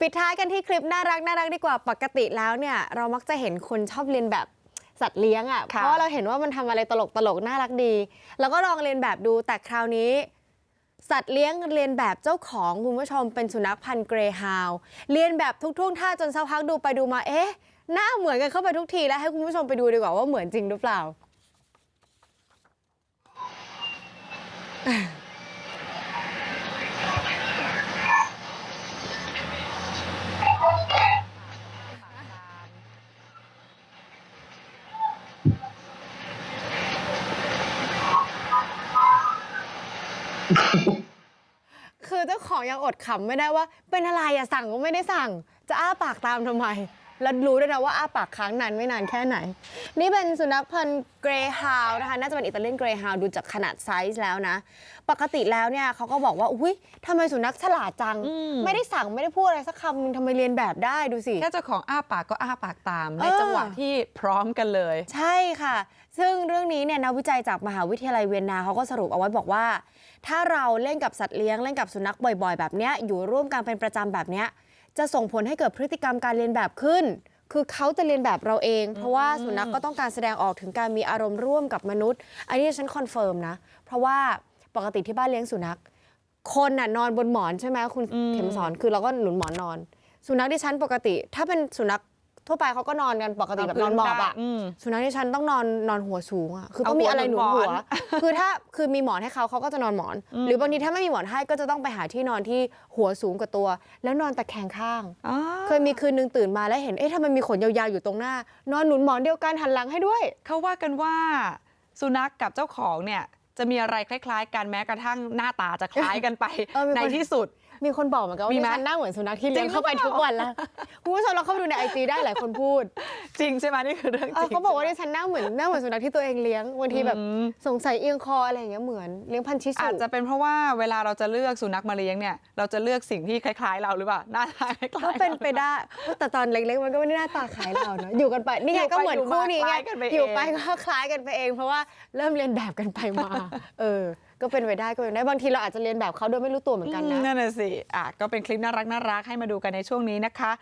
ปิดท้ายกันที่คลิปน่ารักน่ารักดีกว่าปกติแล้วเนี่ย เรามักจะเห็นคนชอบเรียนแบบสัตว์เลี้ยงอะ่ะเพค่ะราะว่าเราเห็นว่ามันทำอะไรตลกตลกๆน่ารักดี แล้วก็ลองเรียนแบบดูแต่คราวนี้ สัตว์เลี้ยงเรียนแบบเจ้าของคุณผู้ชมเป็นสุนัขพันธุ์เกรย์ฮาวด์เรียนแบบทุกท่วงท่าจนสักพักดูไปดูมาเอ๊ะหน้าเหมือนกันเข้าไปทุกทีแล้วให้คุณผู้ชมไปดูดีกว่าว่าเหมือนจริงหรือเปล่า คือเจ้าของยังอดขำไม่ได้ว่าเป็นอะไรอะสั่งก็ไม่ได้สั่งจะอ้าปากตามทำไม แล้วรู้ด้วยนะว่าอ้าปากค้างนานไม่นานแค่ไหน นี่เป็นสุนัขพันธุ์เกรย์ฮาวนะคะ น่าจะเป็นอิตาเลียนเกรย์ฮาวดูจากขนาดไซส์แล้วนะ ปกติแล้วเนี่ยเขาก็บอกว่า อุ้ยทำไมสุนัขฉลาดจังอืมไม่ได้สั่งไม่ได้พูดอะไรสักคำนึงทำไมเรียนแบบได้ดูสิ แค่เจ้าของอ้าปากก็อ้าปากตาม ในเออจังหวะที่พร้อมกันเลย ใช่ค่ะ ซึ่งเรื่องนี้เนี่ยนักวิจัยจากมหาวิทยาลัยเวียนนาเขาก็สรุปเอาไว้บอกว่า ถ้าเราเล่นกับสัตว์เลี้ยงเล่นกับสุนัขบ่อย ๆ แบบเนี้ยอยู่ร่วมกันเป็นประจำแบบเนี้ย จะส่งผลให้เกิดพฤติกรรมการเรียนแบบขึ้น คือเขาจะเรียนแบบเราเอง เพราะว่าสุนัขก็ต้องการแสดงออกถึงการมีอารมณ์ร่วมกับมนุษย์ อันนี้ฉันคอนเฟิร์มนะ เพราะว่าปกติที่บ้านเลี้ยงสุนัข คนน่ะนอนบนหมอนใช่ไหมคุณอืมเข็มสอนคือเราก็หนุนหมอนนอน สุนัขที่ฉันปกติ ถ้าเป็นสุนัข ทั่วไปเขาก็นอนกันปกติแบบนอนหมอบอะอืมสุนัขที่ฉันต้องนอนนอนหัวสูงอะคือเอาต้องมีอะไรหนุนหัหัววหนุนหมอนคือถ้าคือมีหมอนให้เขาเขาก็จะนอนหมอนอืมหรือบางทีถ้าไม่มีหมอนให้ก็จะต้องไปหาที่นอนที่หัวสูงกว่าตัว แล้วนอนตะแคงข้างอ๋อเคยมีคืนนึงตื่นมาแล้วเห็นเอ๊ะทำไมมีขนยาวๆอยู่ตรงหน้า นอนหนุนหมอนเดียวกันหันหลังให้ด้วยเขาว่ากันว่าสุนัขกับเจ้าของเนี่ยจะมีอะไรคล้าย ๆ กันแม้กระทั่งหน้าตาจะคล้ายกันไปเออมีคนในที่สุด มีคนบอกเหมือนกันว่ามีไหมดิฉันหน้าเหมือนสุนัขที่เลี้ยงจริงเข้าไปหรือเปล่าทุกวันแล้วคุณผู้ชมเราเข้าไปดูในไอจีได้หลายคนพูดจริงใช่ไหมนี่คือเรื่องจเออริงเขาบอกว่าใช่ดิไหมฉันหน้าเหมือนหน้าเหมือนสุนัขที่ตัวเองเลี้ยงบางทีแบบอืมสงสัยเอียงคออะไรอย่างเงี้ยเหมือนเลี้ยงพันธุ์ชิสุอาจจะเป็นเพราะว่าเวลาเราจะเลือกสุนัขมาเลี้ยงเนี่ย เราจะเลือกสิ่งที่คล้ายๆ เราหรือเปล่าหน้าตาคล้ายๆก็เป็นไปราได้แต่ตอนเล็กๆมันก็ไม่ได้หน้าตาคล้ายเราเนอะอยู่กันไปนี่ไงอยู่ไปก็เหมือนคู่นี้ไงอยู่มาคล้ายกันไปเองอยู่ไปก็คล้ายกันไปเอง เพราะว่าเริ่มเรียนแบบกันไปมา เออ ก็เป็นไปได้ก็เป็นไปได้บางทีเราอาจจะเรียนแบบเขาโดยไม่รู้ตัวเหมือนกันนะนั่นน่ะสิอะก็เป็นคลิปน่ารักน่ารักให้มาดูกันในช่วงนี้นะคะ